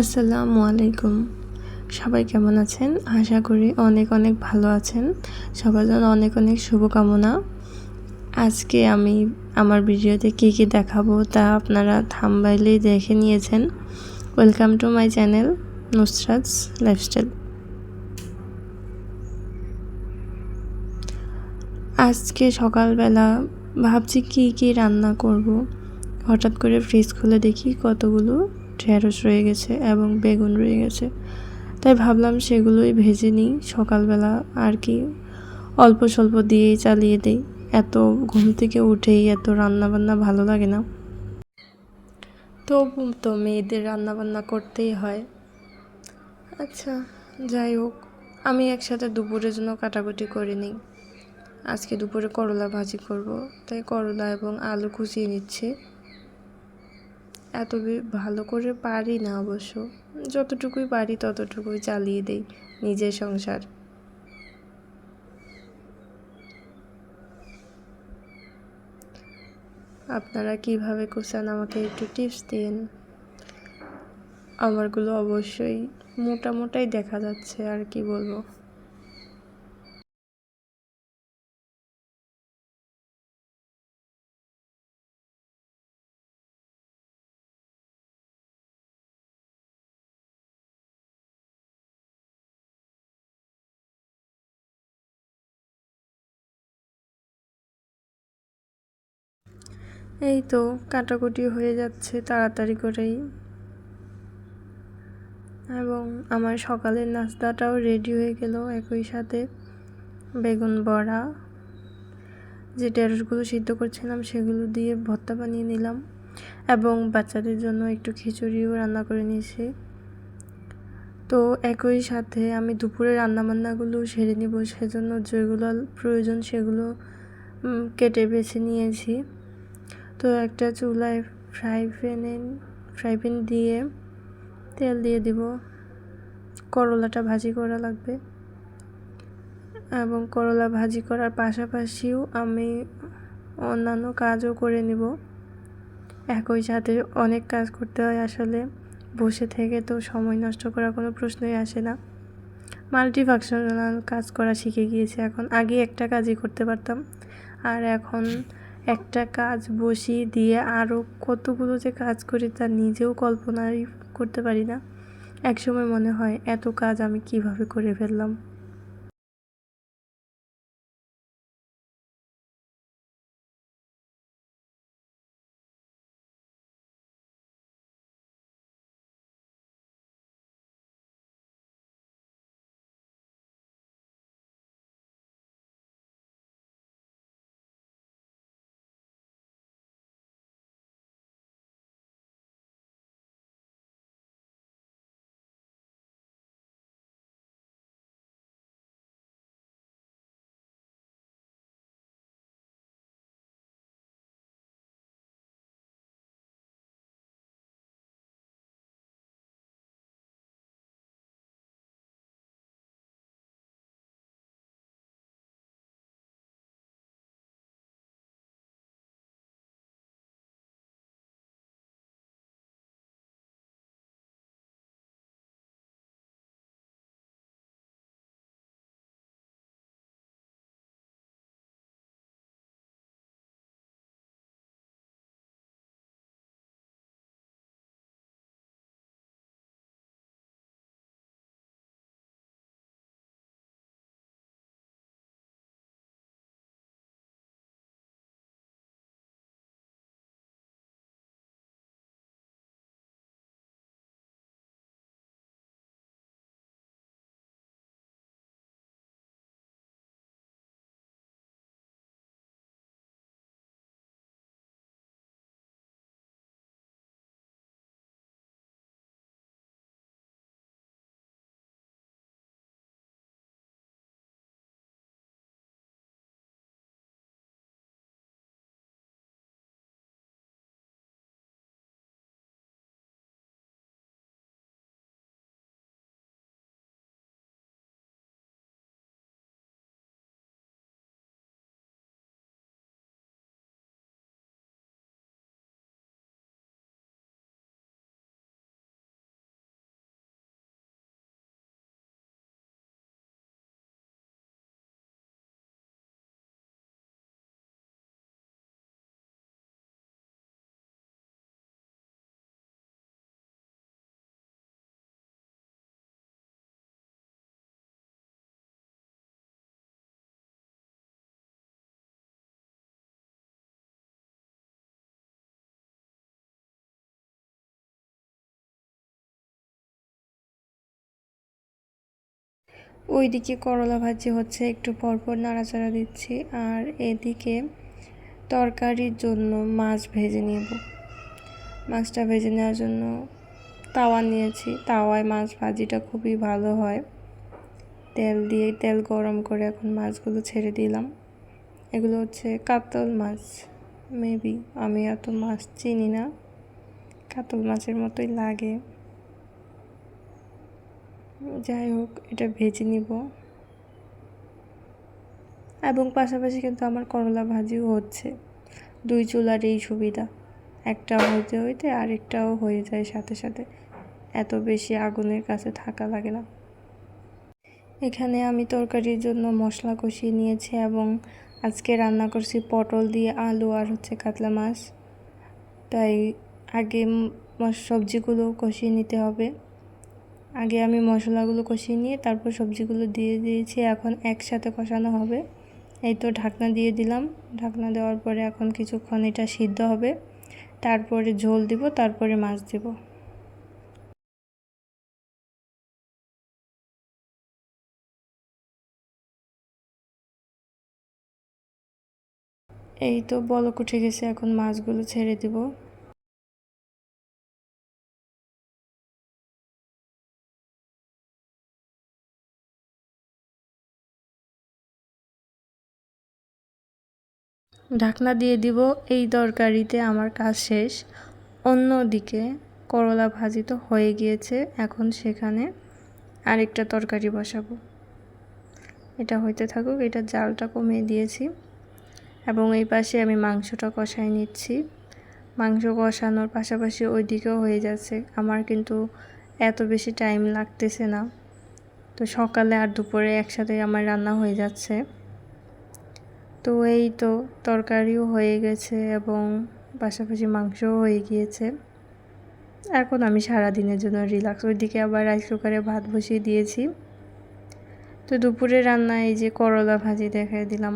আসসালামু আলাইকুম। সবাই কেমন আছেন? আশা করি অনেক অনেক ভালো আছেন। সবার জন্য অনেক অনেক শুভকামনা। আজকে আমি আমার ভিডিওতে কী কী দেখাবো তা আপনারা থামবাইলেই দেখে নিয়েছেন। Welcome to my channel Nusrat's lifestyle আজকে সকালবেলা ভাবছি কি কি রান্না করব। হঠাৎ করে ফ্রিজ খুলে দেখি কতগুলো ঢেঁড়স রয়ে গেছে এবং বেগুন রয়ে গেছে। তাই ভাবলাম সেগুলোই ভেজে নিই। সকালবেলা আর কি অল্প স্বল্প দিয়েই চালিয়ে দিই। এত ঘুম থেকে উঠেই এত রান্নাবান্না ভালো লাগে না। তবু তো মেয়েদের রান্নাবান্না করতেই হয়। আচ্ছা যাই হোক, আমি একসাথে দুপুরের জন্য কাটাকুটি করে নিই। আজকে দুপুরে করলা ভাজি করব, তাই করলা এবং আলু কুচিয়ে নিচ্ছি। এত ভালো করে পারি না অবশ্য। যতটুকুই পারি ততটুকুই চালিয়ে দেই নিজের সংসার। আপনারা কীভাবে কুচান আমাকে একটু টিপস দিন। আমারগুলো অবশ্যই মোটা মোটাই দেখা যাচ্ছে আর কি বলব। এই তো কাটাকুটি হয়ে যাচ্ছে তাড়াতাড়ি করেই। এবং আমার সকালের নাস্তাটাও রেডি হয়ে গেল একই সাথে। বেগুন বড়া, যে ঢেঁড়সগুলো সিদ্ধ করছিলাম সেগুলো দিয়ে ভর্তা বানিয়ে নিলাম। এবং বাচ্চাদের জন্য একটু খিচুড়িও রান্না করে নিয়েছি। তো একই সাথে আমি দুপুরে রান্নাবান্নাগুলো সেরে নিব, সেজন্য যেগুলো প্রয়োজন সেগুলো কেটে বেছে নিয়েছি। তো একটা চুলায় ফ্রাই প্যানে, ফ্রাই প্যান দিয়ে তেল দিয়ে দিব। করলাটা ভাজি করা লাগবে। এবং করলা ভাজি করার পাশাপাশিও আমি অন্যান্য কাজও করে নিব। একই সাথে অনেক কাজ করতে হয় আসলে। বসে থেকে তো সময় নষ্ট করার কোনো প্রশ্নই আসে না। মাল্টিফাংশনাল কাজ করা শিখে গিয়েছি এখন। আগে একটা কাজই করতে পারতাম। আর এখন একটা কাজ বসিয়ে দিয়ে আরও কতগুলো যে কাজ করি তা নিজেও কল্পনাই করতে পারি না। একসময় মনে হয়, এত কাজ আমি কীভাবে করে ফেললাম? ওইদিকে করলা ভাজি হচ্ছে, একটু পরপর নাড়াচাড়া দিচ্ছি আর এদিকে তরকারির জন্য মাছ ভেজে নেব। মাছটা ভেজে নেওয়ার জন্য তাওয়া নিয়েছি। তাওয়ায় মাছ ভাজিটা খুবই ভালো হয়। তেল দিয়ে, তেল গরম করে এখন মাছগুলো ছেড়ে দিলাম। এগুলো হচ্ছে কাতল মাছ। মেবি আমি এত মাছ চিনি না। কাতল মাছের মতোই লাগে। যাই হোক, এটা ভেজে নিব। এবং পাশাপাশি কিন্তু আমার করলা ভাজিও হচ্ছে। দুই চুলার এই সুবিধা একটা হইতে হইতে আরেকটাও হয়ে যায় সাথে সাথে। এত বেশি আগুনের কাছে থাকা লাগে না। এখানে আমি তরকারির জন্য মশলা কষিয়ে নিয়েছি এবং আজকে রান্না করছি পটল দিয়ে আলু আর হচ্ছে কাতলা মাছ। তাই আগে সবজিগুলো কষিয়ে নিতে হবে। আগে আমি মশলাগুলো কষিয়ে নিয়ে তারপর সবজিগুলো দিয়ে দিয়েছি, এখন একসাথে কষানো হবে। এই তো ঢাকনা দিয়ে দিলাম। ঢাকনা দেওয়ার পরে এখন কিছুক্ষণ এটা সিদ্ধ হবে। তারপরে ঝোল দিব, তারপরে মাছ দিব। এই তো বলক উঠে গেছে, এখন মাছগুলো ছেড়ে দিব। ঢাকনা দিয়ে দিব, এই তরকারিতে আমার কাজ শেষ। অন্যদিকে করলা ভাজি তো হয়ে গিয়েছে, এখন সেখানে আরেকটা তরকারি বসাবো। এটা হইতে থাকুক, এটা জালটা কমিয়ে দিয়েছি এবং এই পাশে আমি মাংসটা কষাই নিচ্ছি। মাংস কষানোর পাশাপাশি ওই দিকেও হয়ে যাচ্ছে, আমার কিন্তু এত বেশি টাইম লাগতেছে না। তো সকালে আর দুপুরে একসাথে আমার রান্না হয়ে যাচ্ছে। তো এই তো তরকারিও হয়ে গেছে এবং পাশাপাশি মাংসও হয়ে গিয়েছে। এখন আমি সারা দিনের জন্য রিল্যাক্স ওই দিকে আবার রাইস কুকারে ভাত বসিয়ে দিয়েছি। তো দুপুরে রান্না এই যে করলা ভাজি দেখাই দিলাম।